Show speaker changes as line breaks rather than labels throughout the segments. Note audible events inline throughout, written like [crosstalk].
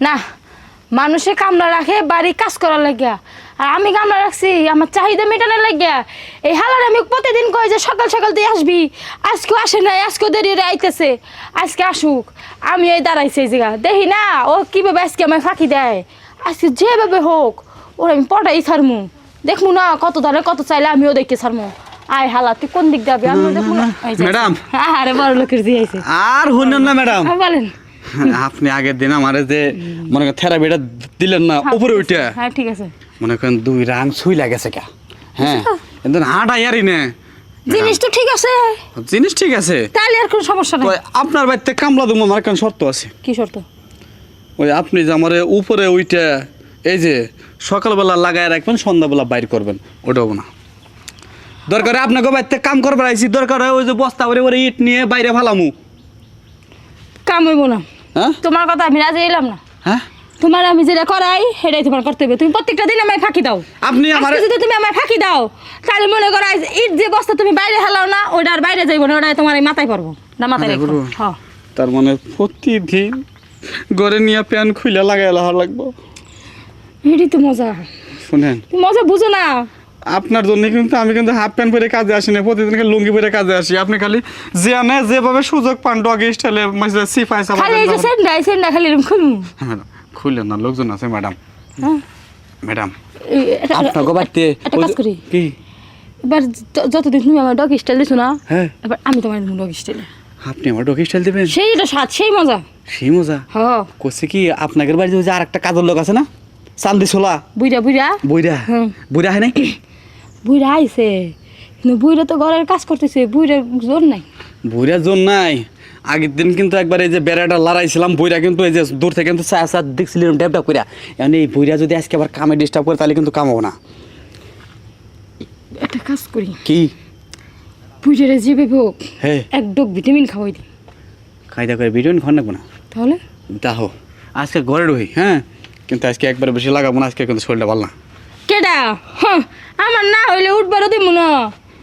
না মানুষে কামলা রাখে বাড়ি কাজ করার লাগিয়া। আর আমি কামলা রাখছি আমার চাহিদা মেটানোর লাগিয়া। এই হালার আমি প্রতিদিন কই যে সকাল সকাল তুই আসবি? আজকেও আসে নাই আজকেও দেরি আইতেছে। আজকে আসুক আমি এই দাঁড়াইছি এই জায়গা। দেখি না ও কীভাবে আজকে আমায় ফাঁকি দেয়? আজকে যেভাবে হোক ওর আমি পটাই ছাড়মু। দেখমু না কত ধরে কত চাইলে আমিও দেখি ছাড়মু। আয় হালা তুই কোন দিক যাবি এই যে-
ম্যাডাম।
আরে বড় লোকের দিয়ে
আর হইলেন না ম্যাডাম।
বলেন।
আপনি আগের দিন আমারে যে মনে করেন থেরাপিটা দিলেন না উপরে উঠে।
হ্যাঁ ঠিক আছে।
মনে করেন দুই রাং ছুই লাগেছে কা। হ্যাঁ কিন্তু হাঁটা ইয়ারি না।
জিনিস তো ঠিক আছে।
জিনিস ঠিক আছে।
তাহলে আর কোনো সমস্যা নেই।
আপনার বাড়িতে কামলা দেবো আমার কারণ শর্ত আছে?
কি শর্ত?
ওই আপনি যে আমার উপরে উইটা এই যে সকালবেলা লাগায় রাখবেন সন্ধ্যাবেলা বাইর করবেন ওটাও না। দরকার হয় আপনাকে বাড়িতে কাম করবার আইছি দরকার হয় ওই যে বস্তা করে ওরে ইট নিয়ে বাইরে ফালামু।
কাম হইব না।
হ্যাঁ?
তোমার কথা আমি রাজি এলাম না।
হ্যাঁ?
তোমার আমি যেটা করাই সেটাই তোমার করতে হবে। তুমি প্রত্যেকটা দিন আমায় ফাঁকি দাও।
আপনি আমার
যদি তুমি আমায় ফাঁকি দাও তাহলে মনে করো ইট যে বস্তা তুমি বাইরে হেলাও না ওটা আর বাইরে যাইব না ওটা তোমার মাথায় পড়ব। না মাথায় রাখব
তার মানে প্রতিদিন ঘরে নিয়ে প্যান খুলে লাগাই লাগবো।
এটাই তো মজা।
শুনেন।
তুমি মজা বুঝো না।
আপনার জন্য কিন্তু আমি কিন্তু হাফ প্যান্ট পরে কাজে আসি না প্রতিদিন লুঙ্গি পরে কাজে আসি। আপনি খালি যে আনে যেভাবে সুযোগ পান ডগ স্টাইলে সিফাই
খালি এই যে সেন্ডা সেন্ডা খালি এরকম খুলুম
খুললেন না লোকজন আছে ম্যাডাম।
হ্যাঁ।
ম্যাডাম আপনাকে বাড়িতে।
কাজ করি।
কি?
এবার যতদিন তুমি আমার ডগ স্টাইল দিছো না
হ্যাঁ।
এবার আমি তোমার ডগ স্টাইল
আপনি আমার ডগ স্টাইল দেবেন?
সেইটা স্বাদ সেই মজা।
সেই মজা?
হ।
করছে কি আপনাদের বাড়িতে যে আর একটা কাজের লোক আছে না? চান্দি ছোলা।
বুইরা বুইরা
বইরা। বইরা হয় নাই? [coughs]
বুইরা আইছে। কিন্তু বুইরা তো ঘরের কাজ করতেছে বুইরা জোর নাই।
বইরা জোর নাই। আগের দিন কিন্তু একবার এই যে বেড়াটা লড়াইছিলাম বইরা কিন্তু এই যে দূর থেকে কিন্তু চা চা দেখছিলাম ডেপটা কইরা। এখন এই বইরা যদি আজকে আবার কামে ডিস্টার্ব করে তাহলে কিন্তু কামাবো না।
একটা কাজ করি।
কি?
বুইরা যে হোক
হ্যাঁ
এক ডোক ভিটামিন খাওয়াই দিই।
খাইদা করে ভিডিও ঘর নেব না?
তাহলে?
তাহো। আজকে ঘরে রই হ্যাঁ? কিন্তু আজকে একবার বেশি লাগাবো না আজকে কিন্তু শরীরটা ভালো না।
কেডা? হ্যাঁ আমার না হইলে উঠবারও দিব না।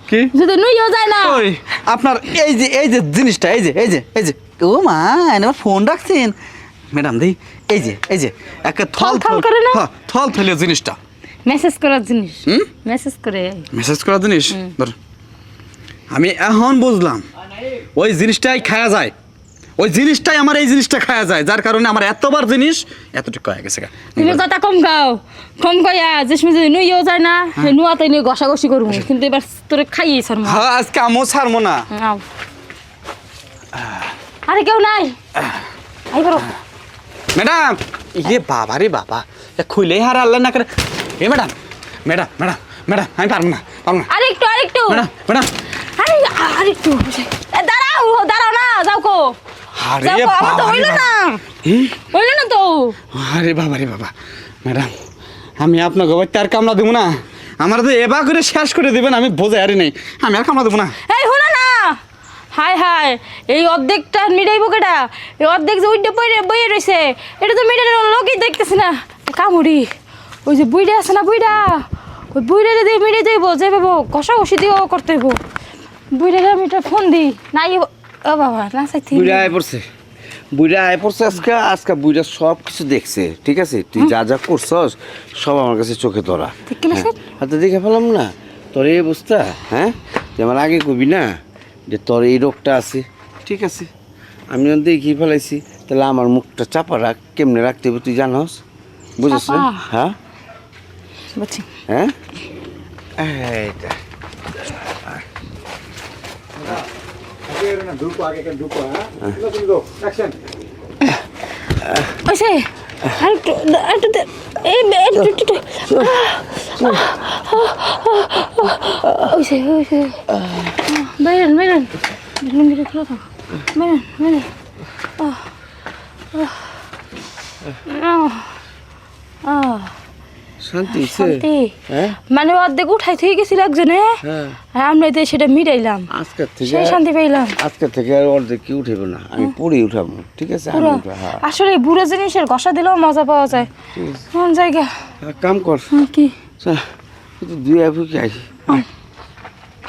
কি?
যদি নুইও যায় না।
ওই আপনার এই যে এই যে জিনিসটা এই যে এই যে এই যে। ও মা আমার ফোন রাখছেন। ম্যাডাম দি এই যে এই যে একটা থল
থল করে না?
হ্যাঁ, থল থলীয় জিনিসটা।
মেসেজ করার জিনিস।
হুম?
মেসেজ করে।
মেসেজ করার জিনিস? ধর। আমি এখন বুঝলাম। ওই জিনিসটাই খাওয়া যায়। ওই জিনিসটাই আমার এই জিনিসটা খাওয়া যায় যার কারণে আমার এতবার জিনিস এতটুকু হয়ে গেছে।
তুমি কথা কম খাও কম কইয়া যে সময় যদি নুইও যায় না সেই নুয়াতে নিয়ে ঘষাঘষি করব। কিন্তু এবার তোরে খাইয়ে ছাড়বো।
হ্যাঁ আজকে আমও ছাড়বো না।
নাও। আরে কেউ নাই।
ম্যাডাম ইয়ে বাবা রে বাবা এ খুইলেই হার আল্লাহ না করে। এ ম্যাডাম ম্যাডাম ম্যাডাম ম্যাডাম আমি পারব না পারব না।
আরেকটু আরেকটু
ম্যাডাম ম্যাডাম।
আরে আরেকটু এ, দাঁড়াও দাঁড়াও না যাও কো।
আরে বাবা
হইল না। হইল তো।
আরে বাবা রে বাবা। ম্যাডাম আমি আপনার বাড়িতে আর কামলা দেবো না। আমার তো এবার করে শেষ করে দেবেন আমি বোঝাই আরে নেই। আমি আর কামলা দেবো না।
এই হলো না। হাই হাই এই অর্ধেকটা মিটাইবো কেটা এই অর্ধেক যে উইডে বইরে বইয়ে রয়েছে এটা তো মিটানোর লোকই দেখতেছে না। কামুড়ি ওই যে বুইড়া আছে না বুইড়া? ওই বুইড়া দিয়ে মিটে দেবো যে ভাবো কষা কষি দিয়েও করতে হইব। বুইড়া আমি ফোন দিই নাই ও বাবা চাইছি
বুড়া আয় পড়ছে। বুড়া আয় পড়ছে আজকে আজকে বুড়া সব কিছু দেখছে ঠিক আছে? তুই যা যা করছস সব আমার কাছে চোখে ধরা। হ্যাঁ।
স্যার?
হাতে দেখে ফেলাম না। তোর এই অবস্থা হ্যাঁ? তুই আমার আগে কবি না যে তোর এই রোগটা আছে ঠিক আছে? আমি যখন দেখি ফেলাইছি। তাহলে আমার মুখটা চাপা রাখ কেমনে রাখতে হবে তুই জানস? বুঝিস না
চাপা?
হ্যাঁ
বুঝছি
হ্যাঁ এইটা
ওইসে আরেকটু আরেকটু দে- এই একটু একটু একটু ওইসে ওইসে বেরেন বেরেন লুঙ্গিটা খুলে থাক বেরেন বেরেন
শান্তি হইছে?
শান্তি
শান্তি।
মানে অর্ধেক উঠাই থেকে গেছিল একজনে।
হ্যাঁ।
আর আমরা তো সেটা মিটাইলাম।
আজকের থেকে
সেই শান্তি পাইলাম।
আজকে থেকে আর অর্ধেক কি উঠেব না। আমি পরে উঠাবো। ঠিক আছে? আমি হ্যাঁ।
আসলে বুড়ো জিনিসের ঘষা দিলেও মজা পাওয়া যায়। কোন জায়গা?
কাম কর।
কি?
তুই দুই
হুম।